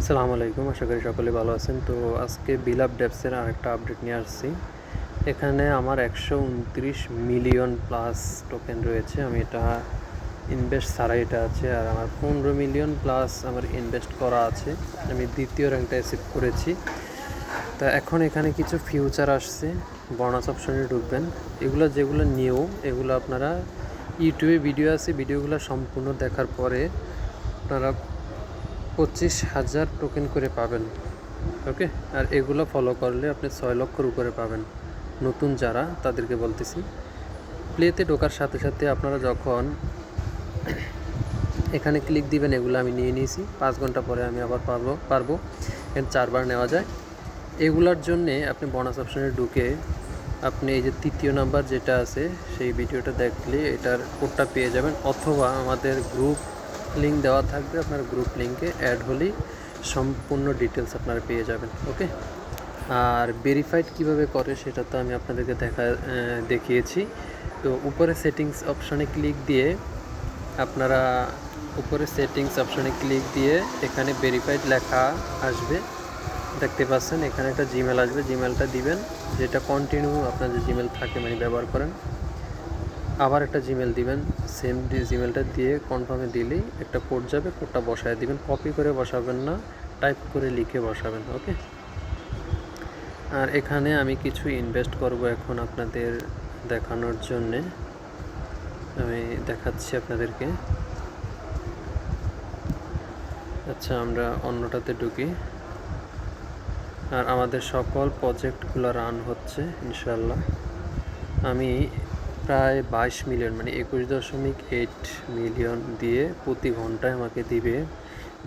আসসালামু আলাইকুম, আশা করি সকলে ভালো আছেন। তো আজকে বিলাপ ডেপসের আরেকটা আপডেট নিয়ে আসছি। এখানে আমার একশো উনত্রিশ মিলিয়ন প্লাস টোকেন রয়েছে। আমি এটা ইনভেস্ট ছাড়া এটা আছে। আর আমার পনেরো মিলিয়ন প্লাস আমার ইনভেস্ট করা আছে। আমি দ্বিতীয় র্যাঙ্কটা অ্যাসিভ করেছি। তা এখন এখানে কিছু ফিউচার আসছে। বোনাস অপশনে ঢুকবেন। এগুলো যেগুলো নিউ, এগুলো আপনারা ইউটিউবে ভিডিও আছে, ভিডিওগুলো সম্পূর্ণ দেখার পরে আপনারা পঁচিশ হাজার টোকেন করে পাবেন। ওকে আর এগুলো ফলো করলে আপনি ছয় লক্ষর উপরে পাবেন। নতুন যারা, তাদেরকে বলতেছি। প্লেতে ঢোকার সাথে সাথে আপনারা যখন এখানে ক্লিক দিবেন, এগুলো আমি নিয়ে নিয়েছি। পাঁচ ঘণ্টা পরে আমি আবার পারব পারব। এখানে চারবার নেওয়া যায়। এগুলার জন্যে আপনি বোনাস অপশানে ঢুকে আপনি এই যে তৃতীয় নাম্বার যেটা আছে, সেই ভিডিওটা দেখলে এটার কোডটা পেয়ে যাবেন। অথবা আমাদের গ্রুপ লিঙ্ক দেওয়া থাকবে, আপনার গ্রুপ লিঙ্কে অ্যাড হলেই সম্পূর্ণ ডিটেলস আপনারা পেয়ে যাবেন ওকে আর ভেরিফাইড কীভাবে করে সেটা তো আমি আপনাদেরকে দেখা দেখিয়েছি। তো উপরে সেটিংস অপশানে ক্লিক দিয়ে আপনারা উপরে সেটিংস অপশানে ক্লিক দিয়ে এখানে ভেরিফাইড লেখা আসবে। দেখতে পাচ্ছেন, এখানে একটা জিমেল আসবে জিমেলটা দিবেন, যেটা কন্টিনিউ আপনার যে জিমেল থাকে মানে ব্যবহার করেন। আবার একটা জিমেল দিবেন। সেম জিমেলটা দিয়ে কনফার্মে দিলেই একটা কোড যাবে কোডটা বসায় দিবেন কপি করে বসাবেন না টাইপ করে লিখে বসাবেন ওকে আর এখানে আমি কিছু ইনভেস্ট করব এখন আপনাদের দেখানোর জন্যে। আমি দেখাচ্ছি আপনাদেরকে। আচ্ছা আমরা অন্যটাতে ঢুকি। আর আমাদের সকল প্রজেক্টগুলো রান হচ্ছে ইনশাল্লাহ আমি প্রায় বাইশ মিলিয়ন মানে একুশ দশমিক এইট মিলিয়ন দিয়ে প্রতি ঘন্টায় আমাকে দিবে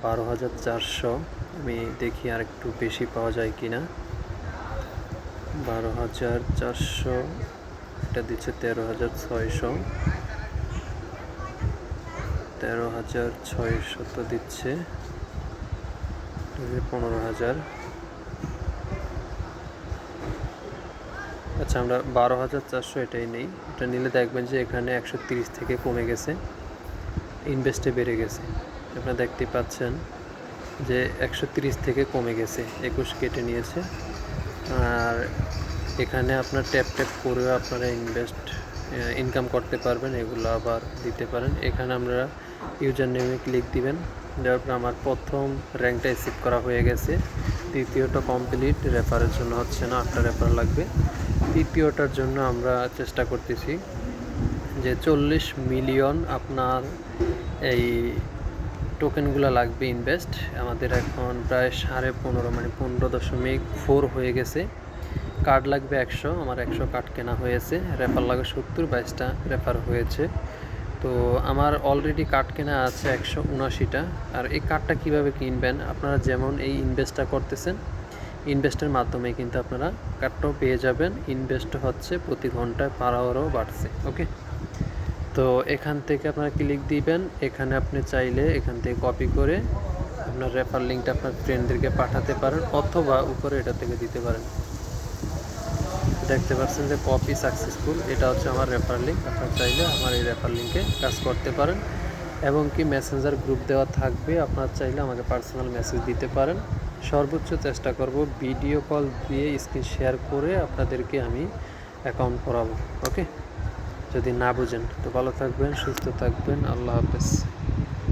বারো হাজার চারশো। আমি দেখি আর একটু বেশি পাওয়া যায় কি না বারো হাজার চারশো, এটা দিচ্ছে তেরো হাজার ছয়শো। তেরো হাজার ছয়শত দিচ্ছে পনেরো হাজার। আচ্ছা আমরা বারো হাজার চারশো এটাই নেই। এটা নিলে দেখবেন যে এখানে একশো তিরিশ থেকে কমে গেছে। ইনভেস্টে বেড়ে গেছে। আপনারা দেখতে পাচ্ছেন যে একশো তিরিশ থেকে কমে গেছে, একুশ কেটে নিয়েছে। আর এখানে আপনার ট্যাপ ট্যাপ করেও আপনারা ইনভেস্ট ইনকাম করতে পারবেন, এগুলো আবার দিতে পারেন। এখানে আমরা ইউজার নেমে ক্লিক দিবেন। দেওয়ার পর আমার প্রথম র্যাঙ্কটা অ্যাচিভ করা হয়ে গেছে। দ্বিতীয়টা কমপ্লিট রেফারের জন্য হচ্ছে না, আটটা রেফার লাগবে। তৃতীয়টার জন্য আমরা চেষ্টা করতেছি যে চল্লিশ মিলিয়ন আপনার এই টোকেনগুলো লাগবে ইনভেস্ট আমাদের এখন প্রায় সাড়ে পনেরো মানে পনেরো দশমিক ফোর হয়ে গেছে। কার্ড লাগবে একশো, আমার একশো কার্ড কেনা হয়েছে। রেফার লাগবে সত্তর, বাইশটা রেফার হয়েছে। তো আমার অলরেডি কার্ড কেনা আছে একশো উনাশিটা আর এই কার্ডটা কীভাবে কিনবেন? আপনারা যেমন এই ইনভেস্টটা করতেছেন ইনভেস্টের মাধ্যমে কিন্তু আপনারা কার্ডটাও পেয়ে যাবেন। ইনভেস্ট হচ্ছে প্রতি ঘন্টায় পার আওয়ারও বাড়ছে, ওকে? তো এখান থেকে আপনারা ক্লিক দিবেন, এখানে আপনি চাইলে এখান থেকে কপি করে আপনার রেফার লিঙ্কটা আপনার ফ্রেন্ডদেরকে পাঠাতে পারেন অথবা উপরে এটা থেকে দিতে পারেন। দেখতে পাচ্ছেন যে কপি সাকসেসফুল, এটা হচ্ছে আমার রেফার লিঙ্ক, আপনার চাইলে আমার এই রেফার লিঙ্কে কাজ করতে পারেন। এবং কি মেসেঞ্জার গ্রুপ দেওয়া থাকবে, আপনার চাইলে আমাকে পার্সোনাল মেসেজ দিতে পারেন। সর্বোচ্চ চেষ্টা করব ভিডিও কল দিয়ে স্ক্রিন শেয়ার করে আপনাদেরকে আমি অ্যাকাউন্ট করাবো ওকে যদি না বুঝেন, তো ভালো থাকবেন, সুস্থ থাকবেন, আল্লাহ হাফেজ।